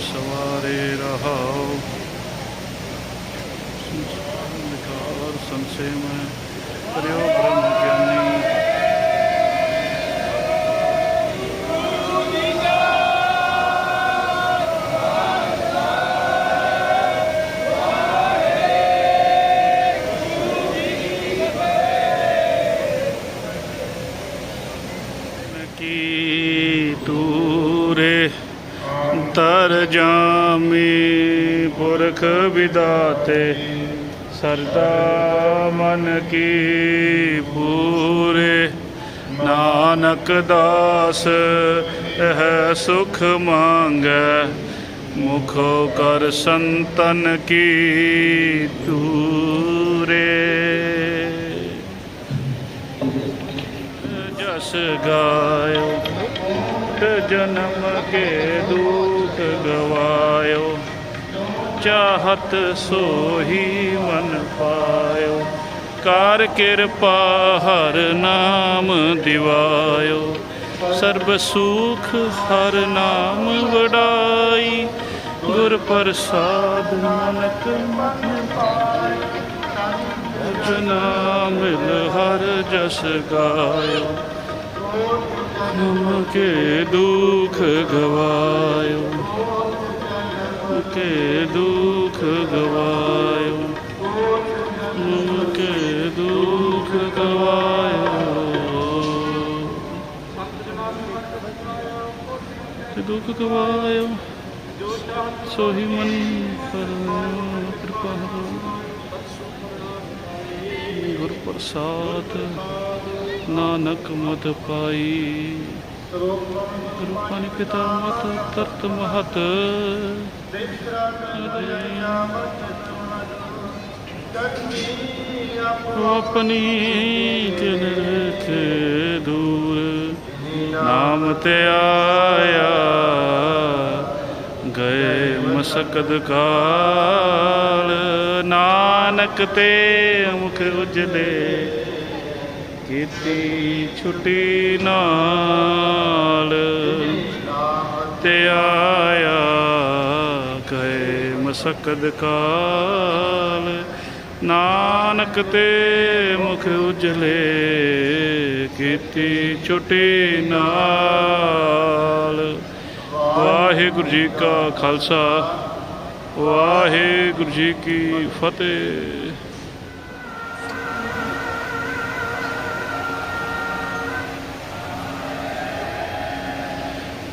ਸਵਾਰੇ ਰਹਾਓ। ਸੰਸਾਰ ਸੰਸੇ ਮੈਂ ਕਰਿਓ ਬ੍ਰਹਮ ਗਿਆਨੀ। ਕੀ ਤੂਰੇ ਤਰ ਜਾਮੀ ਪੁਰਖ ਵਿਦਾਤੇ, ਸਰਦਾ ਮਨ ਕੀ ਪੂਰੇ। ਨਾਨਕ ਦਾਸ, ਇਹ ਸੁਖ ਮੰਗੈ, ਮੁਖੋ ਕਰ ਸੰਤਨ ਕੀ ਦੂਰੇ। ਜਸ ਗਾਇਓ, ਜਨਮ ਕੇ ਦੂ ਗਵਾਇਓ ਚਾਹਤ ਸੋਹੀ ਮਨ ਪਾਇਓ, ਕਰ ਕਿਰਪਾ ਹਰ ਨਾਮ ਦਿਵਾਇਓ। ਸਰਬ ਸੁਖ ਹਰ ਨਾਮ ਵਡਾਈ, ਗੁਰ ਪ੍ਰਸਾਦ ਮਨਕ ਮਨ ਜਨਾ ਮਿਲ ਹਰ ਜਸ ਗਾਇਓ ਨਮ ਕੇ ਦੁਖ ਗਵਾਇਓ। ਕੇ ਦੁਖ ਗਵਾਇਓ ਨਮ ਕੇ ਦੁਖ ਗਵਾਇਓ। ਤੇ ਦੁਖ ਗਵਾਇਓ, ਸੋਹੀ ਮਨ ਪਰ ਕਿਰਪਾ ਕਰੋ। ਗੁਰ ਪ੍ਰਸਾਦ ਨਾਨਕ ਮਤ ਪਾਈ। ਗੁਰੂ ਪਾਣੀ ਪਿਤਾ ਮਤ ਤਰਤ ਮਹਤ। ਆਪਣੀ ਜਨ ਦੂਰ ਨਾਮ ਤੇ ਆਇਆ, ਗਏ ਮਸਕਦ ਕਾਲ। ਨਾਨਕ ਤੇ ਮੁਖ ਉਜਲੇ ਕੀਤੀ ਛੁੱਟੀ ਨਾਲ ਤੇ ਆਇਆ ਗਏ ਮਸਕਦ ਕਾਲ। ਨਾਨਕ ਤੇ ਮੁਖ ਉਜਲੇ ਕੀਤੀ ਛੁੱਟੀ ਨਾਲ। ਵਾਹਿਗੁਰੂ ਜੀ ਕਾ ਖਾਲਸਾ, ਵਾਹਿਗੁਰੂ ਜੀ ਕੀ ਫਤਿਹ।